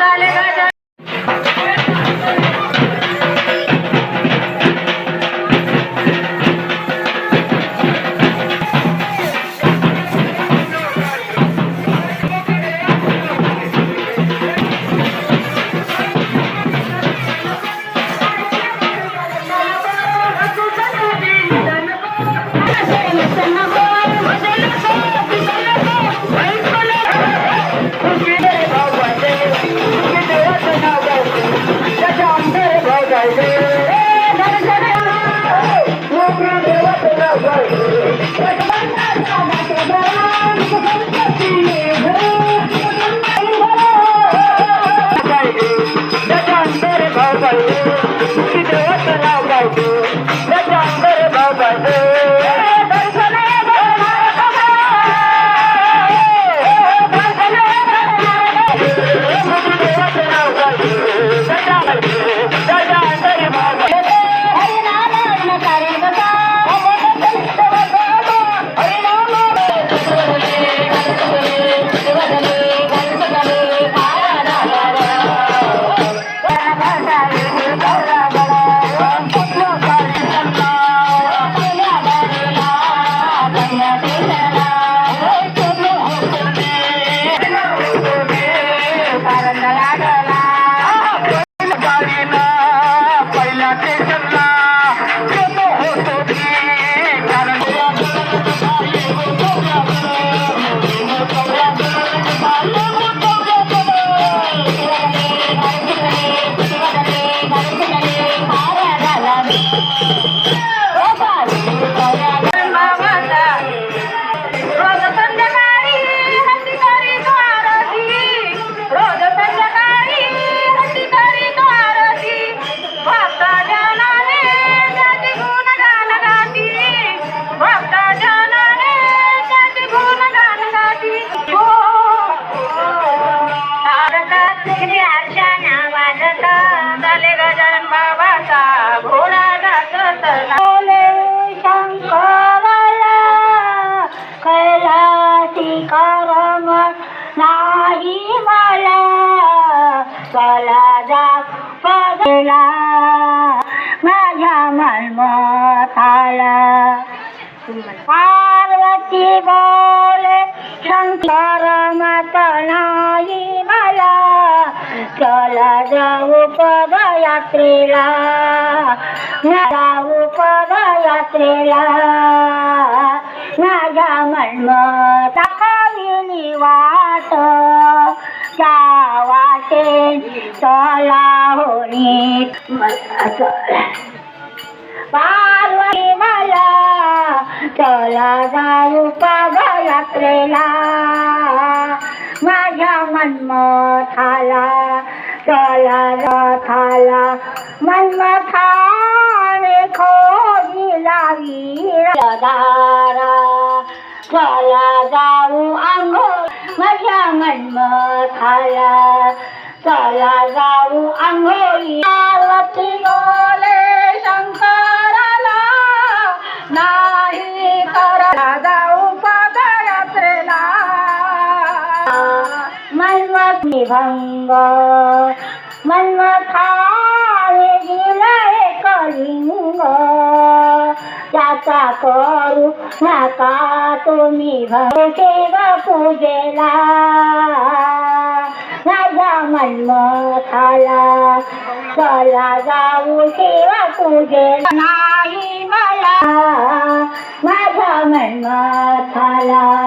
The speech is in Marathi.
തലകൾ साठी नाही मला. पदला माझ्या मनमताला पार्वती बोले शंकर मत नाही मला. चला जाऊ पदयात्रेला. जाऊ पदयात्रेला. माझ्या मनमता खाविली वाट. त्या वाटे चला होणी पार्वती मला चला जाऊ पदयात्रेला. माझ्या मनमथाला चला रथाला. मनमथाने खोजी लावी दारा चला जाऊ आंघोळ माझ्या खाया चला जाऊ आंघोळी. पार्वती बोले शंकराला नाही करा जाऊ पदयात्रेला. मन्मथ निभंग मन्मथाने त्याचा करू नका तुम्ही भवशेव पूजेला. माझ्या मन्मथाला चला जाऊ शिव पूजेला. नाही मला माझ्या मन्मथाला.